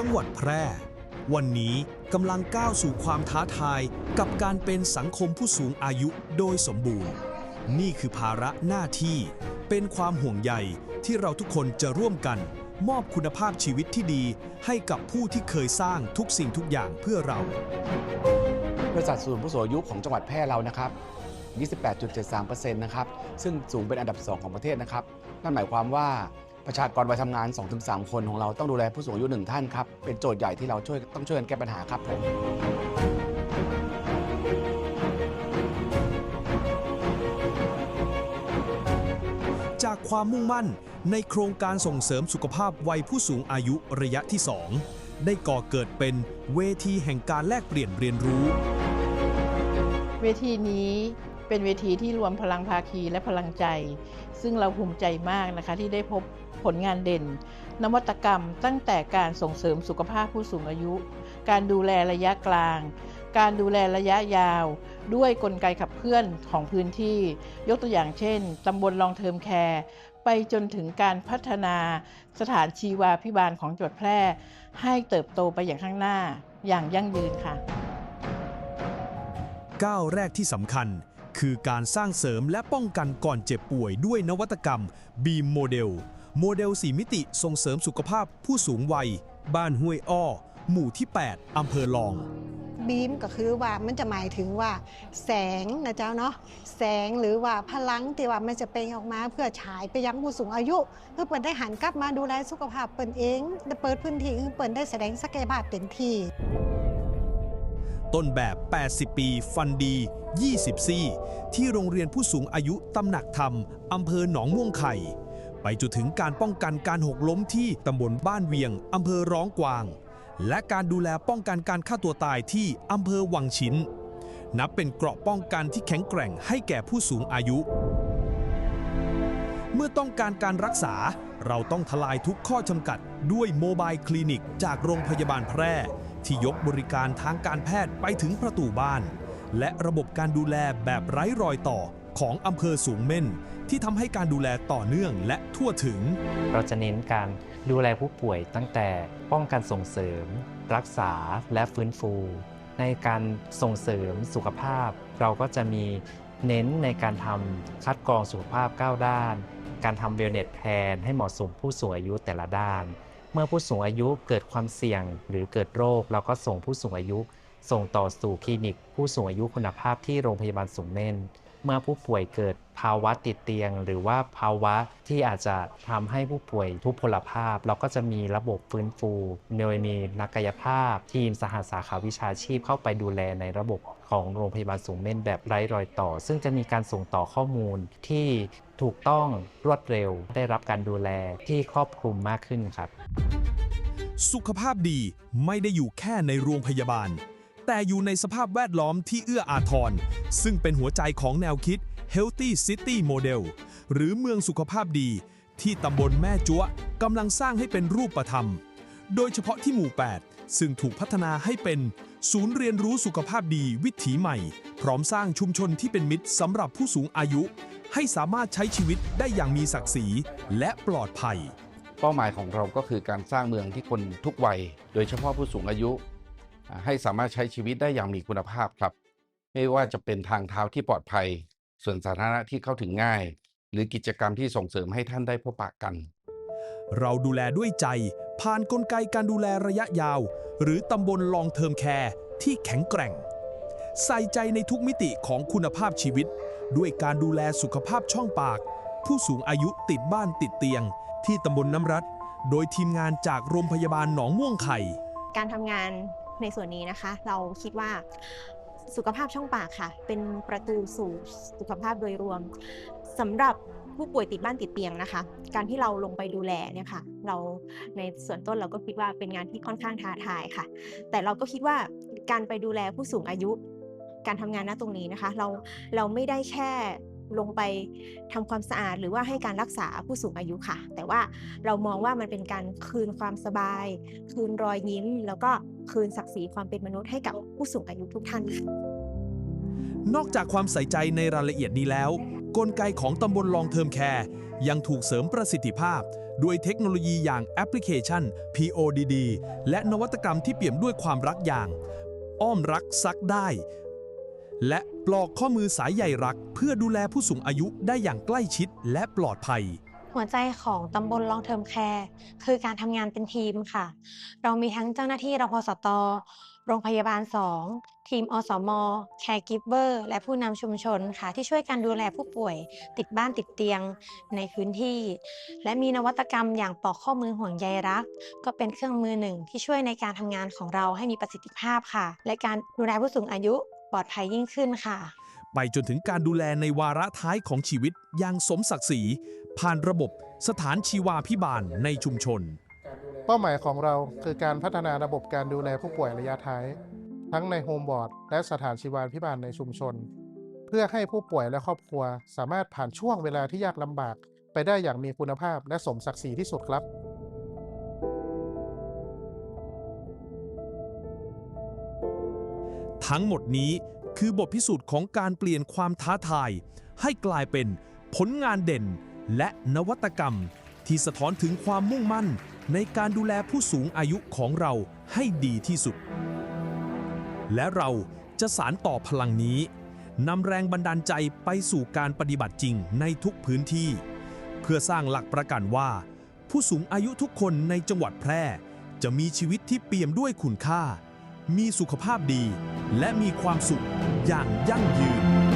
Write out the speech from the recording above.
จังหวัดแพร่ วันนี้กำลังก้าวสู่ความท้าทายกับการเป็นสังคมผู้สูงอายุโดยสมบูรณ์ นี่คือภาระหน้าที่ เป็นความห่วงใยที่เราทุกคนจะร่วมกัน มอบคุณภาพชีวิตที่ดี ให้กับผู้ที่เคยสร้างทุกสิ่งทุกอย่างเพื่อเรา บริษัทศูนย์ผู้สูงอายุของจังหวัดแพร่เรานะครับ 28.73%นะครับ ซึ่งสูงเป็นอันดับ 2 ของประเทศนะครับ นั่นหมายความว่า ประชากรวัยทำงาน 2-3 คนของเราต้องดูแลผู้สูงอายุหนึ่งท่านครับ เป็นโจทย์ใหญ่ที่เราช่วยต้องช่วยกันแก้ปัญหาครับผมจากความมุ่งมั่นในโครงการส่งเสริมสุขภาพวัยผู้สูงอายุระยะที่ 2 ได้ก่อเกิดเป็นเวทีแห่งการแลกเปลี่ยนเรียนรู้ เวทีนี้ เป็นเวทีที่รวมพลังภาคีและพลังใจ ซึ่งเราภูมิใจมากนะคะที่ได้พบผลงานเด่น นวัตกรรมตั้งแต่การส่งเสริมสุขภาพผู้สูงอายุ การดูแลระยะกลาง การดูแลระยะยาว ด้วยกลไกขับเคลื่อนของพื้นที่ ยกตัวอย่างเช่นตำบลลองเทอมแคร์ไปจนถึงการพัฒนาสถานชีวาพิบาลของจังหวัดแพร่ ให้เติบโตไปอย่างข้างหน้าอย่างยั่งยืนค่ะก้าวแรกที่สำคัญ คือการสร้างเสริมและป้องกันก่อนเจ็บป่วยด้วยนวัตกรรม Beam Model โมเดล 4 มิติส่งเสริมสุขภาพผู้สูงวัย บ้านห้วยอ้อ หมู่ที่ 8 อำเภอลอง บีมก็คือว่ามันจะหมายถึงว่า แสงนะเจ้าเนาะแสงหรือว่าพลังที่ว่ามันจะเปล่งออกมาเพื่อฉายไปยังผู้สูงอายุเพื่อเปิดได้หันกลับมาดูแลสุขภาพเปิดเองและเปิดพื้นที่เปิดได้แสดงศักยภาพเต็มที่ ต้นแบบ 80 ปี ฟันดี 20 ซี่ ที่โรงเรียนผู้สูงอายุตำหนักธรรมอำเภอหนองม่วงไข่ ไปจนถึงการป้องกันการหกล้มที่ตำบลบ้านเวียงอำเภอร้องกวาง และการดูแลป้องกันการฆ่าตัวตายที่อำเภอวังชิ้น นับเป็นเกราะป้องกันที่แข็งแกร่งให้แก่ผู้สูงอายุ เมื่อต้องการการรักษาเราต้องทลายทุกข้อจำกัดด้วยโมบายคลินิกจากโรงพยาบาลแพร่ ที่ยกบริการทางการแพทย์ไปถึงประตูบ้าน และระบบการดูแลแบบไร้รอยต่อของอำเภอสูงเม่น ที่ทำให้การดูแลต่อเนื่องและทั่วถึง เราจะเน้นการดูแลผู้ป่วยตั้งแต่ป้องกันส่งเสริม รักษาและฟื้นฟู ในการส่งเสริมสุขภาพ เราก็จะมีเน้นในการทำคัดกรองสุขภาพ 9 ด้าน การทำเวลเนตแพลนให้เหมาะสมผู้สูงอายุแต่ละด้าน เมื่อผู้สูงอายุเกิดความเสี่ยงหรือเกิดโรค เราก็ส่งผู้สูงอายุ ส่งต่อสู่คลินิก ผู้สูงอายุคุณภาพที่โรงพยาบาลสูงเน่น เมื่อผู้ป่วยเกิดภาวะติดเตียง หรือว่าภาวะที่อาจจะทำให้ผู้ป่วยทุพพลภาพ เราก็จะมีระบบฟื้นฟูโดยมีนักกายภาพ ทีมสหสาขาวิชาชีพเข้าไปดูแลในระบบของโรงพยาบาลสูงเม่นแบบไร้รอยต่อ ซึ่งจะมีการส่งต่อข้อมูลที่ถูกต้องรวดเร็ว ได้รับการดูแลที่ครอบคลุมมากขึ้นครับ สุขภาพดีไม่ได้อยู่แค่ในโรงพยาบาล แต่อยู่ในสภาพแวดล้อมที่เอื้ออาทร ซึ่งเป็นหัวใจของแนวคิด Healthy City Model หรือเมืองสุขภาพดี ที่ตำบลแม่จัวกำลังสร้างให้เป็นรูปธรรม โดยเฉพาะที่หมู่ 8 ซึ่งถูกพัฒนาให้เป็น ศูนย์เรียนรู้สุขภาพดีวิถีใหม่ พร้อมสร้างชุมชนที่เป็นมิตรสำหรับผู้สูงอายุ ให้สามารถใช้ชีวิตได้อย่างมีศักดิ์ศรีและปลอดภัย เป้าหมายของเราก็คือการสร้างเมืองที่คนทุกวัย โดยเฉพาะผู้สูงอายุ ให้สามารถใช้ชีวิตได้อย่างมีคุณภาพครับ ไม่ว่าจะเป็นทางเท้าที่ปลอดภัย ส่วนสาธารณะที่เข้าถึงง่าย หรือกิจกรรมที่ส่งเสริมให้ท่านได้พบปะกัน เราดูแลด้วยใจ ผ่านกลไกการดูแลระยะยาว หรือตำบลลองเทอมแคร์ที่แข็งแกร่ง ใส่ใจในทุกมิติของคุณภาพชีวิต ด้วยการดูแลสุขภาพช่องปาก ผู้สูงอายุติดบ้านติดเตียง ที่ตำบลน้ำรัดโดยทีมงานจากโรงพยาบาลหนองม่วงไข่ การทำงาน ในส่วนนี้นะคะ เราคิดว่าสุขภาพช่องปากค่ะ เป็นประตูสู่สุขภาพโดยรวมสำหรับผู้ป่วยติดบ้านติดเตียงนะคะ การที่เราลงไปดูแลเนี่ยค่ะ เราในส่วนต้นเราก็คิดว่าเป็นงานที่ค่อนข้างท้าทายค่ะ แต่เราก็คิดว่าการไปดูแลผู้สูงอายุ การทำงานณตรงนี้นะคะ เราเราไม่ได้แค่ลงไปทำความสะอาด หรือว่าให้การรักษาผู้สูงอายุค่ะ แต่ว่าเรามองว่ามันเป็นการคืนความสบาย คืนรอยยิ้ม แล้วก็ คืนศักดิ์ศรีความเป็นมนุษย์ให้กับผู้สูงอายุทุกท่านค่ะนอกจากความใส่ใจในรายละเอียดนี้แล้ว กลไกของตำบลลองเทอมแคร์ยังถูกเสริมประสิทธิภาพ ด้วยเทคโนโลยีอย่างแอปพลิเคชัน PODD และนวัตกรรมที่เปี่ยมด้วยความรักอย่าง อ้อมรักซักได้ และปลอกข้อมือสายใยรักเพื่อดูแลผู้สูงอายุได้อย่างใกล้ชิดและปลอดภัย หัวใจของตำบลลองเทอมแคร์คือการทำงานเป็นทีมค่ะ เรามีทั้งเจ้าหน้าที่รพสต โรงพยาบาล 2 ทีมอสมแคร์กิฟเวอร์ และผู้นำชุมชนค่ะ ที่ช่วยกันดูแลผู้ป่วย ติดบ้านติดเตียงในพื้นที่ และมีนวัตกรรมอย่างปอกข้อมือห่วงใยรัก ก็เป็นเครื่องมือหนึ่งที่ช่วยในการทำงานของเราให้มีประสิทธิภาพค่ะ และการดูแลผู้สูงอายุปลอดภัยยิ่งขึ้นค่ะ ไปจนถึงการดูแลในวาระท้ายของชีวิตอย่างสมศักดิ์ศรี ผ่านระบบสถานชีวาพิบาลในชุมชน เป้าหมายของเราคือการพัฒนาระบบการดูแลผู้ป่วยระยะท้าย ทั้งในโฮมบอร์ดและสถานชีวาพิบาลในชุมชน เพื่อให้ผู้ป่วยและครอบครัว สามารถผ่านช่วงเวลาที่ยากลำบาก ไปได้อย่างมีคุณภาพและสมศักดิ์ศรีที่สุดครับทั้งหมดนี้คือบทพิสูจน์ของการเปลี่ยนความท้าทาย ให้กลายเป็นผลงานเด่น และนวัตกรรมที่สะท้อนถึงความมุ่งมั่นในการดูแลผู้สูงอายุของเราให้ดีที่สุด และเราจะสารต่อพลังนี้นำแรงบันดาลใจไปสู่การปฏิบัติจริงในทุกพื้นที่ เพื่อสร้างหลักประกันว่า ผู้สูงอายุทุกคนในจังหวัดแพร่ จะมีชีวิตที่เปี่ยมด้วยคุณค่า มีสุขภาพดี และมีความสุขอย่างยั่งยืน